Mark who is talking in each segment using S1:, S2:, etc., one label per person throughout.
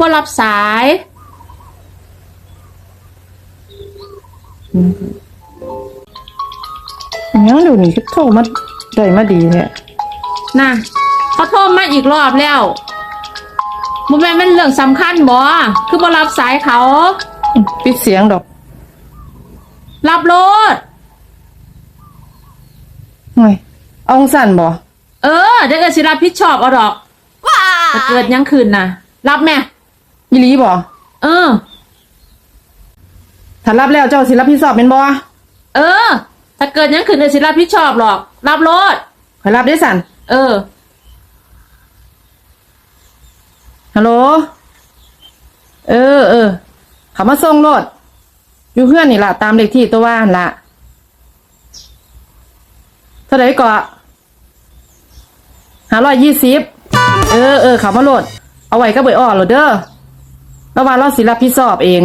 S1: บ่รับสาย
S2: ยังเดี๋ยวนี้ก็โทรมาได้มาดีเนี่ย
S1: น่ะเขาโทรมาอีกรอบแล้วบ่แม่นเป็นเรื่องสำคัญบ่คือบ่รับสายเขา
S2: ปิดเสียงดอก
S1: รับโลด
S2: หน่อยเอาสั่นบ่
S1: เออเดี๋ยวเอสิรับผิดชอบเอาดอกถ้าเกิดหยังคืนน่ะ รับแม่
S2: อีหลีบ่
S1: เออ
S2: ถ้ารับแล้วเจ้าสิรับผิดชอบเป็นบ่
S1: เออ ถ้าเกิดหยังคืนเอสิรับผิดชอบหรอก รับโลด
S2: ขอยรับได้สั่น
S1: เออ
S2: ฮัลโหล เออเออเขามาส่งรถอยู่เพื่อนนี่ล่ะ ตามเลขที่ตัวว่าหั่นล่ะเท่าไหร่ก็หาร้อยยี่สิบเออเออเขามาโหลด เอาไว้ก็เบยอ้อโหลดเด้อ แล้วว่าเราสิรับผิดชอบเอง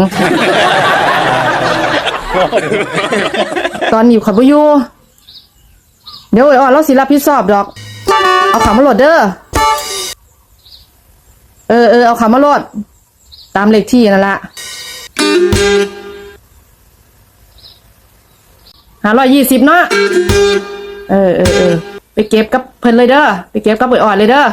S2: ตอนอยู่ขับบุยูเดี๋ยวเอยอ้อเราสิรับผิดชอบดอก เอาขามาโหลดเด้อเออเออเอาคำมาโหลด ตามเลขที่นั่นละหาร้อยยี่สิบเนาะเออเออเออไปเก็บกับเพิ่นเลยเด้อไปเก็บกับเบยอ่อนเลยเด้อ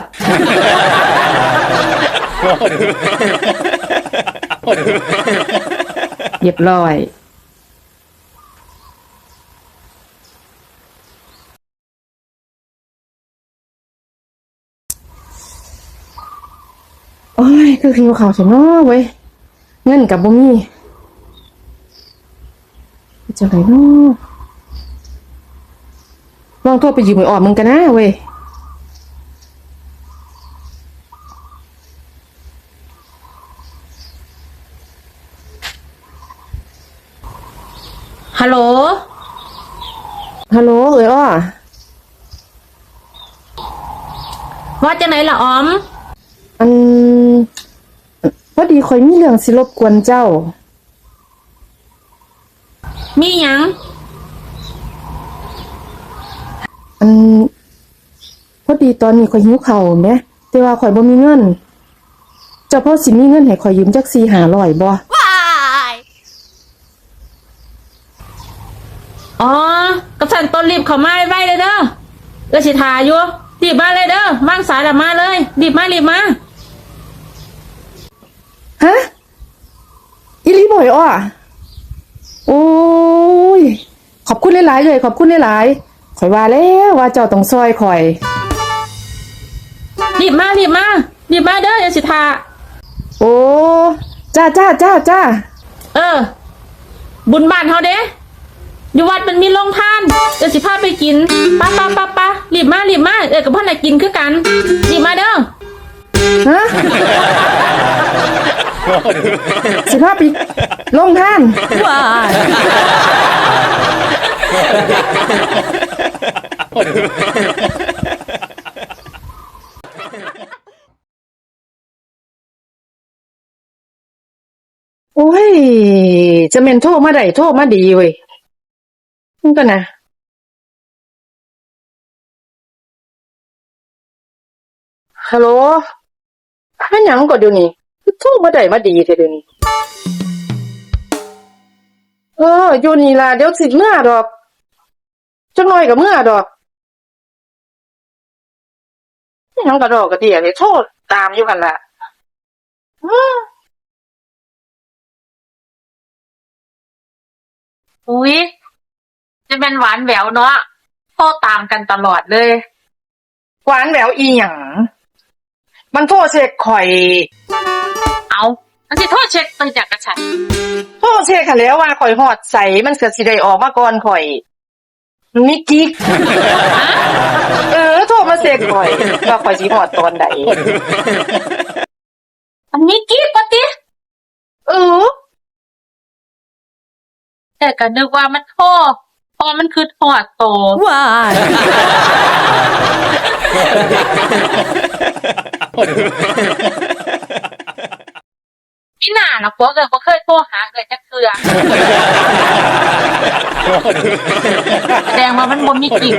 S2: เรียบร้อยโอ้ยคือคิวข่าวฉันเนาะเว้ยเงินกับบ่มีจะไหนเนาะลองโทรไปยืมไอ้ออมมึงกันนะเว้ย
S1: ฮัลโหล
S2: ฮัลโหลเอ้ยอ้อ
S1: ว่าจังไหนล่ะออม
S2: อันพอดีคอยมีเรื่องสิรบกวนเจ้า
S1: มีหยัง
S2: อันพอดีตอนนี้ข่อยหิวข้าวแหมแต่ว่าข่อยบ่มีเงิน เจ้าพ่อสิมีเงินให้ข่อยยืมจัก4 500บ่
S1: อ๋อกระสันต้นรีบเข้ามาไว้เลยเด้อเออสิทาอยู่รีบมาเลยเด้อวางสายแล้วมาเลยรีบมารีบมา
S2: ฮะอีหลีบ่อยอ้อโอ้ย ขอบคุณหลายๆเลยขอบคุณหลายๆข่อยว่าแล้วว่าเจ้าต้องซอยข่อย
S1: รีบมารีบมารีบมาเด้อเออสิทา
S2: โอ้จ้าจ้าจ้าจ้า
S1: เออ บุญบ้านเฮาเด้ อยู่วัดมันมีโรงทานเดี๋ยวสิพาไปกินปะปะปะปะรีบมารีบมาเออกับพ่อน่ะกินคือกันรีบมาเด้อ
S2: ฮะสิพาไปลงท่าน
S1: ว้าย
S2: โอ้ย จะเมนโทรมาได้โทรมาดีเว้ยมึง กันนะฮัลโหลเป็นหยังก่อนเดี๋ยวนี้คือโทรมาได้มาดีเท่เดี๋ยวนี้ เอออยู่นี่ล่ะเดี๋ยวสิเมื่อดอกจังหน่อยกับเมื่อดอกหยังกระดอกกระเดียเลยโทษตามอยู่กันล่ะ
S1: อุ้ย จะเป็นหวานแหววเนาะโทรตามกันตลอดเลย
S2: หวานแหววอีหยังมันโทษเช็คข่อย
S1: เอาอันที่โทษเช็คตื่นจากกระฉัน
S2: โทษเช็คค่ะแล้วว่าข่อยหอดใสมันก็สิได้ออกมาก่อนข่อยมันมีกิ๊กเออโทรมาเช็คข่อยว่าข่อยสิหอดตอนใด
S1: อันนี้กิ๊บปะติ
S2: เออ
S1: แต่ก็นึกว่ามันโทษ เพอมันคือทอดโตว้ายพี่หน่านะพวกเกิดก็เคยโทรหาเกิดจะเกลือแสดงว่ามันบ่มีกิ่ง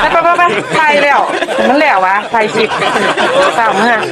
S2: ไปไปไปไปถ่ายแล้ว มันแล้ววะถ่ายคลิปเศร้ามาก